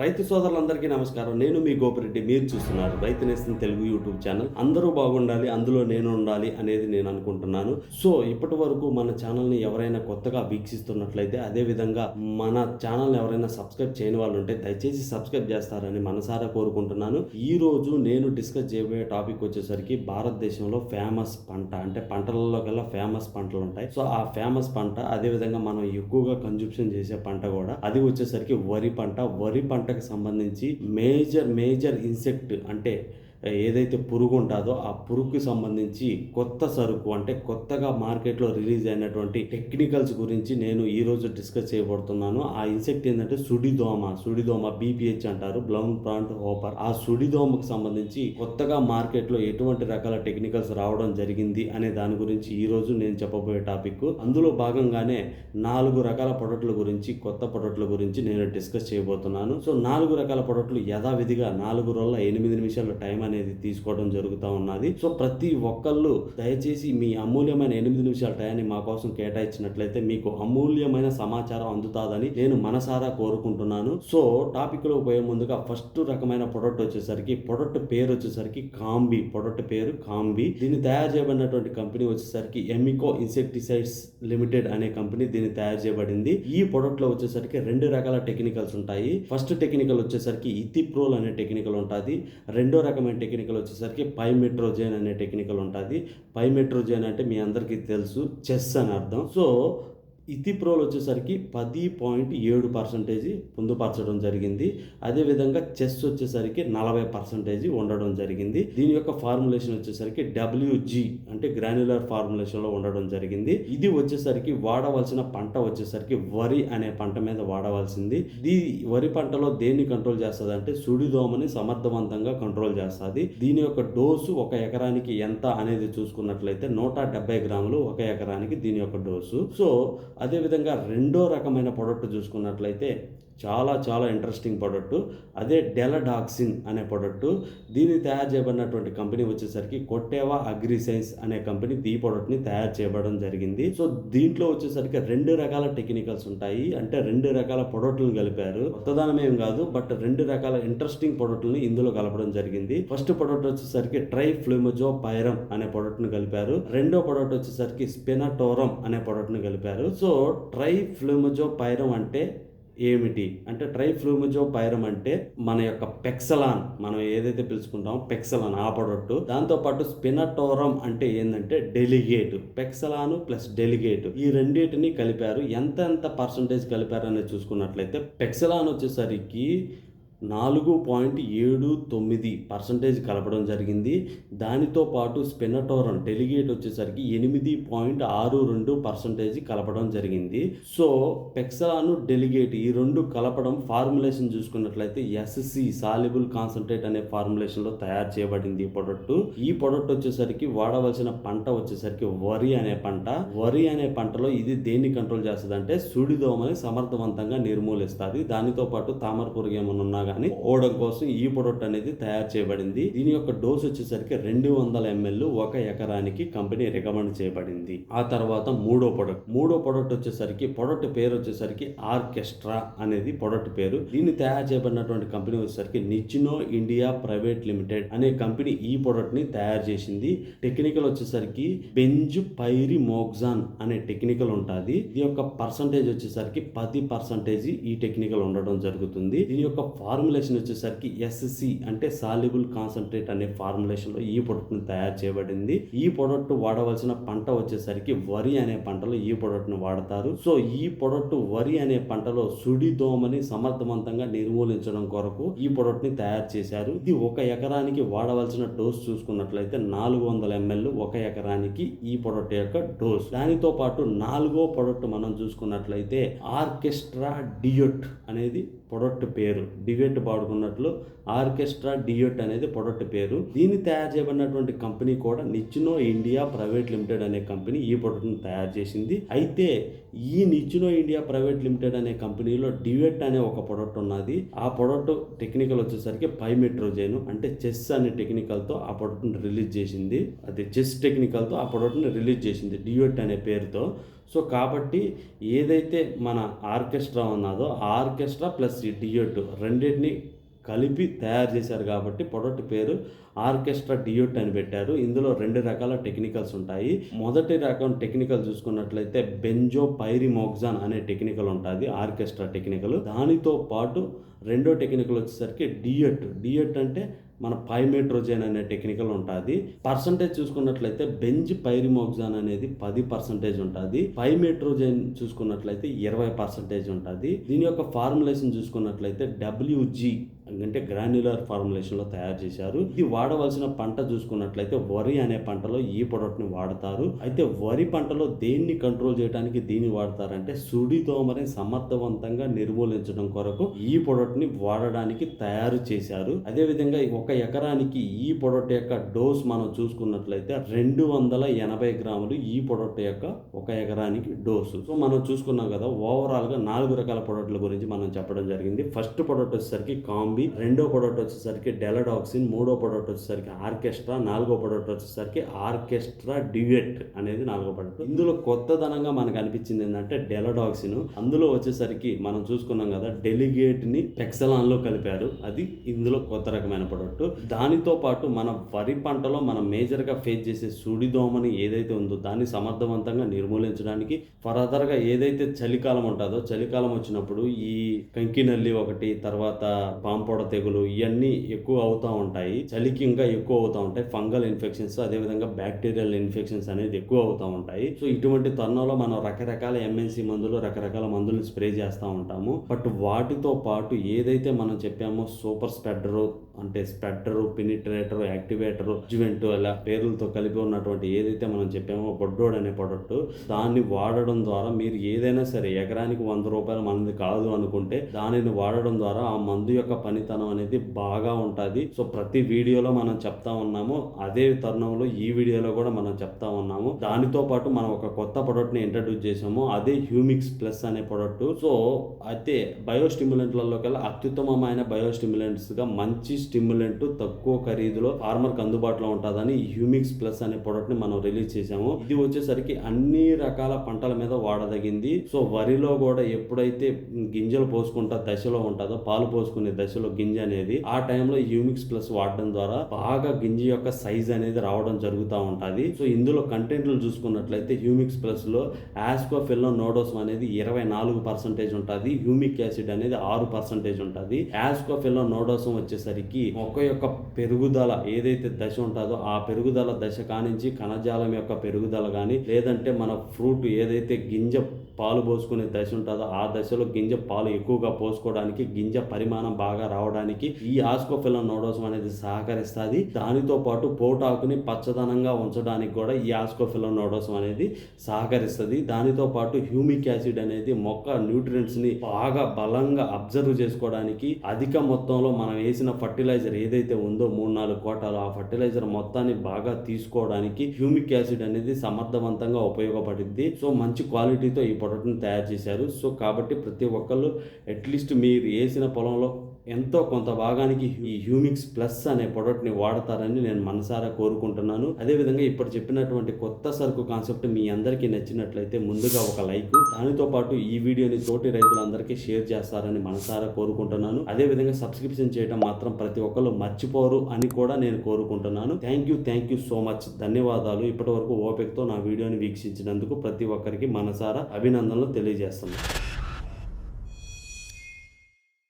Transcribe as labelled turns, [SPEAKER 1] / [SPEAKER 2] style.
[SPEAKER 1] రైతు సోదరులందరికీ నమస్కారం. నేను మీ గోపిరెడ్డి. మీరు చూస్తున్నారు రైతు నేస్తం తెలుగు యూట్యూబ్ ఛానల్. అందరూ బాగుండాలి అందులో నేను ఉండాలి అనేది నేను అనుకుంటున్నాను. సో ఇప్పటి వరకు మన ఛానల్ని ఎవరైనా కొత్తగా వీక్షిస్తున్నట్లయితే అదే విధంగా మన ఛానల్ని ఎవరైనా సబ్స్క్రైబ్ చేయని వాళ్ళు ఉంటే దయచేసి సబ్స్క్రైబ్ చేస్తారని మనసారా కోరుకుంటున్నాను. ఈ రోజు నేను డిస్కస్ చేయబోయే టాపిక్ వచ్చేసరికి భారతదేశంలో ఫేమస్ పంట. అంటే పంటలలో కల్లా ఫేమస్ పంటలు ఉంటాయి. సో ఆ ఫేమస్ పంట అదే విధంగా మనం ఎక్కువగా కన్జ్యూప్షన్ చేసే పంట కూడా అది వచ్చేసరికి వరి పంట. వరి పంట పంటకు సంబంధించి మేజర్ మేజర్ ఇన్సెక్ట్ అంటే ఏదైతే పురుగు ఉంటుందో ఆ పురుగుకి సంబంధించి కొత్త సరుకు అంటే కొత్తగా మార్కెట్లో రిలీజ్ అయినటువంటి టెక్నికల్స్ గురించి నేను ఈరోజు డిస్కస్ చేయబడుతున్నాను ఆ ఇన్సెక్ట్ ఏంటంటే సుడిదోమ సుడిదోమ బీపీహెచ్ అంటారు బ్లౌన్ ప్లాంట్ హోపర్. ఆ సుడిదోమకు సంబంధించి కొత్తగా మార్కెట్లో ఎటువంటి రకాల టెక్నికల్స్ రావడం జరిగింది అనే దాని గురించి ఈరోజు నేను చెప్పబోయే టాపిక్. అందులో భాగంగానే నాలుగు రకాల పొడట్ల గురించి కొత్త పొడట్ల గురించి నేను డిస్కస్ చేయబోతున్నాను. సో నాలుగు రకాల పొడట్లు యథావిధిగా నాలుగు రోజుల ఎనిమిది నిమిషాల టైం అనేది తీసుకోవడం జరుగుతూ ఉన్నది. సో ప్రతి ఒక్కళ్ళు దయచేసి మీ అమూల్యమైన ఎనిమిది నిమిషాల టయాన్ని మా కోసం కేటాయించినట్లయితే మీకు అమూల్యమైన సమాచారం అందుతాదని నేను మనసారా కోరుకుంటున్నాను. సో టాపిక్లో పోయే ముందుగా ఫస్ట్ రకమైన ప్రొడక్ట్ వచ్చేసరికి ప్రొడక్ట్ పేరు వచ్చేసరికి కాంబి ప్రొడక్ట్ పేరు కాంబి. దీన్ని తయారు చేయబడినటువంటి కంపెనీ వచ్చేసరికి ఎమికో ఇన్సెక్టిసైడ్స్ లిమిటెడ్ అనే కంపెనీ దీన్ని తయారు చేయబడింది. ఈ ప్రొడక్ట్లో వచ్చేసరికి రెండు రకాల టెక్నికల్స్ ఉంటాయి. ఫస్ట్ టెక్నికల్ వచ్చేసరికి ఇథిప్రోల్ అనే టెక్నికల్ ఉంటుంది. రెండో రకమైన టెక్నికల్ వచ్చేసరికి పైమెట్రోజైన్ అనే టెక్నికల్ ఉంటుంది. పైమెట్రోజైన్ అంటే మీ అందరికీ తెలుసు చెస్ అని అర్థం. సో ఇథిప్రోల్ వచ్చేసరికి పది పాయింట్ ఏడు పర్సెంటేజ్ పొందుపరచడం జరిగింది. అదేవిధంగా చెస్ వచ్చేసరికి నలభై పర్సంటేజీ ఉండడం జరిగింది. దీని యొక్క ఫార్ములేషన్ వచ్చేసరికి డబ్ల్యూజి అంటే గ్రాన్యులర్ ఫార్ములేషన్లో ఉండడం జరిగింది. ఇది వచ్చేసరికి వాడవలసిన పంట వచ్చేసరికి వరి అనే పంట మీద వాడవలసింది. ఈ వరి పంటలో దేన్ని కంట్రోల్ చేస్తుంది అంటే సుడిదోమని సమర్థవంతంగా కంట్రోల్ చేస్తుంది. దీని యొక్క డోసు ఒక ఎకరానికి ఎంత అనేది చూసుకున్నట్లయితే నూట డెబ్బై గ్రాములు ఒక ఎకరానికి దీని యొక్క డోసు. సో అదేవిధంగా రెండో రకమైన ప్రొడక్ట్ చూసుకున్నట్లయితే చాలా చాలా ఇంట్రెస్టింగ్ ప్రోడక్ట్ అదే డెలడాక్సిన్ అనే ప్రోడక్ట్ దీన్ని తయారు చేయబడినటువంటి కంపెనీ వచ్చేసరికి కొట్టేవా అగ్రిసైన్స్ అనే కంపెనీ ఈ ప్రొడక్ట్ని తయారు చేయబడడం జరిగింది. సో దీంట్లో వచ్చేసరికి రెండు రకాల టెక్నికల్స్ ఉంటాయి. అంటే రెండు రకాల ప్రొడక్ట్లను కలిపారు. కొత్తదానం ఏం కాదు బట్ రెండు రకాల ఇంట్రెస్టింగ్ ప్రొడక్ట్ని ఇందులో కలపడం జరిగింది. ఫస్ట్ ప్రొడక్ట్ వచ్చేసరికి ట్రై ఫ్లూమజో పైరం అనే ప్రొడక్ట్ని కలిపారు. రెండో ప్రొడక్ట్ వచ్చేసరికి స్పెనటోరం అనే ప్రొడక్ట్ని కలిపారు. సో ట్రై ఫ్లూమజో పైరం అంటే ఏమిటి? అంటే ట్రైఫ్లూమిజో పైరం అంటే మన యొక్క పెక్సలాన్ మనం ఏదైతే పిలుచుకుంటామో పెక్సలాన్ ఆపడట్టు దాంతోపాటు దాంతో పాటు స్పినటోరం అంటే ఏంటంటే డెలిగేట్. పెక్సలాన్ plus delegate. ఈ రెండింటిని కలిపారు. ఎంత ఎంత పర్సంటేజ్ కలిపారు అనేది చూసుకున్నట్లయితే పెక్సలాన్ వచ్చేసరికి నాలుగు పాయింట్ ఏడు తొమ్మిది పర్సంటేజ్ కలపడం జరిగింది. దానితో పాటు స్పెనటోరన్ డెలిగేట్ వచ్చేసరికి ఎనిమిది పాయింట్ ఆరు రెండు పర్సంటేజ్ కలపడం జరిగింది. సో పెక్సలాను డెలిగేట్ ఈ రెండు కలపడం ఫార్ములేషన్ చూసుకున్నట్లయితే ఎస్సి సాల్యుబుల్ కాన్సన్ట్రేట్ అనే ఫార్ములేషన్లో తయారు చేయబడింది ఈ ప్రొడక్ట్. ఈ ప్రొడక్ట్ వచ్చేసరికి వాడవలసిన పంట వచ్చేసరికి వరి అనే పంట. వరి అనే పంటలో ఇది దేన్ని కంట్రోల్ చేస్తుంది అంటే సుడిదోమని సమర్థవంతంగా నిర్మూలిస్తుంది. దానితో పాటు తామర ఏమన్నా ఏమైనా ఓడం కోసం ఈ ప్రొడక్ట్ అనేది తయారు చేయబడింది. దీని యొక్క డోస్ వచ్చేసరికి రెండు వందల ఎంఎల్ ఒక ఎకరానికి కంపెనీ రికమెండ్ చేయబడింది. ఆ తర్వాత మూడో ప్రొడక్ట్ మూడో ప్రొడక్ట్ వచ్చేసరికి ప్రొడక్ట్ పేరు వచ్చేసరికి ఆర్కెస్ట్రా అనేది ప్రొడక్ట్ పేరు. దీన్ని తయారు చేయబడినటువంటి కంపెనీ వచ్చేసరికి నిచ్చినో ఇండియా ప్రైవేట్ లిమిటెడ్ అనే కంపెనీ ఈ ప్రొడక్ట్ని తయారు చేసింది. టెక్నికల్ వచ్చేసరికి బెంజ్ పైరి మోగ్జాన్ అనే టెక్నికల్ ఉంటుంది. దీని యొక్క పర్సంటేజ్ వచ్చేసరికి పది పర్సంటేజ్ ఈ టెక్నికల్ ఉండడం జరుగుతుంది. దీని యొక్క ఫార్ములేషన్ వచ్చేసరికి ఎస్సి అంటే సాల్యుబుల్ కాన్సన్ట్రేట్ అనే ఫార్ములేషన్లో ఈ ప్రొడక్ట్ని తయారు చేయబడింది. ఈ ప్రొడక్ట్ వాడవలసిన పంట వచ్చేసరికి వరి అనే పంటలో ఈ ప్రొడక్ట్ని వాడతారు. సో ఈ ప్రొడక్ట్ వరి అనే పంటలో సుడి దోమని సమర్థవంతంగా నిర్మూలించడం కొరకు ఈ ప్రొడక్ట్ని తయారు చేశారు. ఇది ఒక ఎకరానికి వాడవలసిన డోస్ చూసుకున్నట్లయితే నాలుగు వందల ఎంఎల్ ఒక ఎకరానికి ఈ ప్రొడక్ట్ యొక్క డోస్ దానితో పాటు నాలుగో ప్రొడక్ట్ మనం చూసుకున్నట్లయితే ఆర్కెస్ట్రా డియోట్ అనేది ప్రొడక్ట్ పేరు. డివెట్ పాడుకున్నట్లు ఆర్కెస్ట్రా డియోట్ అనేది ప్రొడక్ట్ పేరు. దీన్ని తయారు చేయబడినటువంటి కంపెనీ కూడా నిచ్చినో ఇండియా ప్రైవేట్ లిమిటెడ్ అనే కంపెనీ ఈ ప్రొడక్ట్ని తయారు చేసింది. అయితే ఈ నిచ్చునో ఇండియా ప్రైవేట్ లిమిటెడ్ అనే కంపెనీలో డివెట్ అనే ఒక ప్రొడక్ట్ ఉన్నది. ఆ ప్రొడక్ట్ టెక్నికల్ వచ్చేసరికి పైమెట్రోజైన్ అంటే చెస్ అనే టెక్నికల్తో ఆ ప్రొడక్ట్ని రిలీజ్ చేసింది. అది చెస్ టెక్నికల్తో ఆ ప్రొడక్ట్ని రిలీజ్ చేసింది డివెట్ అనే పేరుతో. సో కాబట్టి ఏదైతే మన ఆర్కెస్ట్రా ఉన్నదో ఆ ఆర్కెస్ట్రా ప్లస్ ఈ డియోట్ రెండింటిని కలిపి తయారు చేశారు కాబట్టి ప్రొడక్ట్ పేరు ఆర్కెస్ట్రా డియోట్ అని పెట్టారు. ఇందులో రెండు రకాల టెక్నికల్స్ ఉంటాయి. మొదటి రకం టెక్నికల్ చూసుకున్నట్లయితే బెంజో పైరిమోక్జాన్ అనే టెక్నికల్ ఉంటుంది ఆర్కెస్ట్రా టెక్నికల్. దానితో పాటు రెండో టెక్నికల్ వచ్చేసరికి డియట్ డియట్ అంటే మన పైమెట్రోజెన్ అనే టెక్నికల్ ఉంటుంది. పర్సంటేజ్ చూసుకున్నట్లయితే బెంజ్ పైరిమోక్జాన్ అనేది పది పర్సంటేజ్ ఉంటుంది. పైమెట్రోజెన్ చూసుకున్నట్లయితే ఇరవై పర్సంటేజ్ ఉంటుంది. దీని యొక్క ఫార్ములేషన్ చూసుకున్నట్లయితే డబ్ల్యూజీ అంటే గ్రాన్యులర్ ఫార్ములేషన్లో తయారు చేశారు. ఇది వాడవలసిన పంట చూసుకున్నట్లయితే వరి అనే పంటలో ఈ ప్రొడక్ట్ని వాడతారు. అయితే వరి పంటలో దేన్ని కంట్రోల్ చేయడానికి దీన్ని వాడతారంటే సుడి దోమని సమర్థవంతంగా నిర్మూలించడం కొరకు ఈ ప్రొడక్ట్ని వాడడానికి తయారు చేశారు. అదేవిధంగా ఒక ఎకరానికి ఈ ప్రొడక్ట్ యొక్క డోస్ మనం చూసుకున్నట్లయితే రెండు వందల ఎనభై గ్రాములు ఈ ప్రొడక్ట్ యొక్క ఒక ఎకరానికి డోసు సో మనం చూసుకున్నాం కదా ఓవరాల్గా నాలుగు రకాల ప్రొడక్ట్ల గురించి మనం చెప్పడం జరిగింది. ఫస్ట్ ప్రొడక్ట్ వచ్చేసరికి కాంబి రెండో ప్రొడక్ట్ వచ్చేసరికి డెలడాక్సిన్ మూడో ప్రొడక్ట్ వచ్చేసరికి ఆర్కెస్ట్రా నాలుగో ప్రొడక్ట్ వచ్చేసరికి ఆర్కెస్ట్రా డివెట్ అనేది నాలుగో ప్రొడక్ట్. ఇందులో కొత్తదనంగా మనకు అనిపించింది ఏంటంటే డెలడాక్సిన్. అందులో వచ్చేసరికి మనం చూసుకున్నాం కదా డెలిగేట్ని లో కలిపారు. అది ఇందులో కొత్త రకమైన ప్రొడక్ట్. దానితో పాటు మన వరి పంటలో మనం మేజర్గా ఫేస్ చేసే సుడిదోమని ఏదైతే ఉందో దాన్ని సమర్థవంతంగా నిర్మూలించడానికి ఫర్దర్గా ఏదైతే చలికాలం ఉంటుందో చలికాలం వచ్చినప్పుడు ఈ కంకినల్లి ఒకటి తర్వాత పొడ తెగులు ఇవన్నీ ఎక్కువ అవుతూ ఉంటాయి. చలికి ఇంకా ఎక్కువ అవుతూ ఉంటాయి. ఫంగల్ ఇన్ఫెక్షన్స్ అదేవిధంగా బ్యాక్టీరియల్ ఇన్ఫెక్షన్స్ అనేది ఎక్కువ అవుతూ ఉంటాయి. సో ఇటువంటి తరుణంలో మనం రకరకాల ఎంఎన్సి మందులు రకరకాల మందులు స్ప్రే చేస్తూ ఉంటాము. బట్ వాటితో పాటు ఏదైతే మనం చెప్పామో సూపర్ స్ప్రెడరు అంటే స్పెక్టరు పినిట్రేటర్ యాక్టివేటర్ జువెంట్ అలా పేర్లతో కలిపి ఉన్నటువంటి ఏదైతే మనం చెప్పామో బొడ్డోడ్ అనే ప్రొడక్ట్ దాన్ని వాడడం ద్వారా మీరు ఏదైనా సరే ఎకరానికి వంద రూపాయల మంది కాదు అనుకుంటే దానిని వాడడం ద్వారా ఆ మందు యొక్క పనితనం అనేది బాగా ఉంటుంది. సో ప్రతి వీడియోలో మనం చెప్తా ఉన్నాము. అదే తరుణంలో ఈ వీడియోలో కూడా మనం చెప్తా ఉన్నాము. దానితో పాటు మనం ఒక కొత్త ప్రొడక్ట్ని ఇంట్రడ్యూస్ చేసాము అదే హ్యూమిక్స్ ప్లస్ అనే ప్రొడక్ట్. సో అయితే బయోస్టిమ్యులెంట్లలో కల్లా అత్యుత్తమమైన బయోస్టిమ్యులెంట్స్గా మంచి స్టిమ్యులెంట్ తక్కువ ఖరీదులో ఫార్మర్కి అందుబాటులో ఉంటుందని హ్యూమిక్స్ ప్లస్ అనే ప్రొడక్ట్ని మనం రిలీజ్ చేసాము ఇది వచ్చేసరికి అన్ని రకాల పంటల మీద వాడదగింది. సో వరిలో కూడా ఎప్పుడైతే గింజలు పోసుకుంటా దశలో ఉంటుందో పాలు పోసుకునే దశలో గింజ అనేది ఆ టైంలో హ్యూమిక్స్ ప్లస్ వాడడం ద్వారా బాగా గింజ యొక్క సైజ్ అనేది రావడం జరుగుతూ ఉంటుంది. సో ఇందులో కంటెంట్లు చూసుకున్నట్లయితే హ్యూమిక్స్ ప్లస్లో ఆస్కోఫిల్లో నోడోస్ అనేది ఇరవై నాలుగు పర్సెంటేజ్ ఉంటుంది. హ్యూమిక్ యాసిడ్ అనేది ఆరు పర్సెంటేజ్ ఉంటుంది. యాస్కోఫిల్లో నోడోసం వచ్చేసరికి మొక్క యొక్క పెరుగుదల ఏదైతే దశ ఉంటుందో ఆ పెరుగుదల దశ కానించి కణజాలం యొక్క పెరుగుదల కానీ లేదంటే మన ఫ్రూట్ ఏదైతే గింజ పాలు పోసుకునే దశ ఉంటుందో ఆ దశలో గింజ పాలు ఎక్కువగా పోసుకోవడానికి గింజ పరిమాణం బాగా రావడానికి ఈ ఆస్కోఫిలం నోడోసం అనేది సహకరిస్తుంది. దానితో పాటు పోటాకుని పచ్చదనంగా ఉంచడానికి కూడా ఈ ఆస్కోఫిలం నోడోసం అనేది సహకరిస్తుంది. దానితో పాటు హ్యూమిక్ యాసిడ్ అనేది మొక్క న్యూట్రియంట్స్ని బాగా బలంగా అబ్జర్వ్ చేసుకోవడానికి అధిక మొత్తంలో మనం వేసిన ఫర్టిలైజర్ ఏదైతే ఉందో మూడు నాలుగు కోటాలు ఆ ఫర్టిలైజర్ మొత్తాన్ని బాగా తీసుకోవడానికి హ్యూమిక్ యాసిడ్ అనేది సమర్థవంతంగా ఉపయోగపడింది సో మంచి క్వాలిటీతో ఈ ప్రొడక్ట్ని తయారు చేశారు. సో కాబట్టి ప్రతి ఒక్కళ్ళు అట్లీస్ట్ మీరు వేసిన పొలంలో ఎంతో కొంత భాగానికి ఈ హ్యూమిక్స్ ప్లస్ అనే ప్రొడక్ట్ని వాడతారని నేను మనసారా కోరుకుంటున్నాను. అదేవిధంగా ఇప్పుడు చెప్పినటువంటి కొత్త సరుకు కాన్సెప్ట్ మీ అందరికీ నచ్చినట్లయితే ముందుగా ఒక లైక్ దానితో పాటు ఈ వీడియోని తోటి రైతులందరికీ షేర్ చేస్తారని మనసారా కోరుకుంటున్నాను. అదేవిధంగా సబ్స్క్రిప్షన్ చేయడం మాత్రం ప్రతి ఒక్కరు మర్చిపోరు అని కూడా నేను కోరుకుంటున్నాను. Thank you thank you so much ధన్యవాదాలు. ఇప్పటి వరకు ఓపికతో నా వీడియోని వీక్షించినందుకు ప్రతి ఒక్కరికి మనసారా అభినందనలు తెలియజేస్తున్నాను.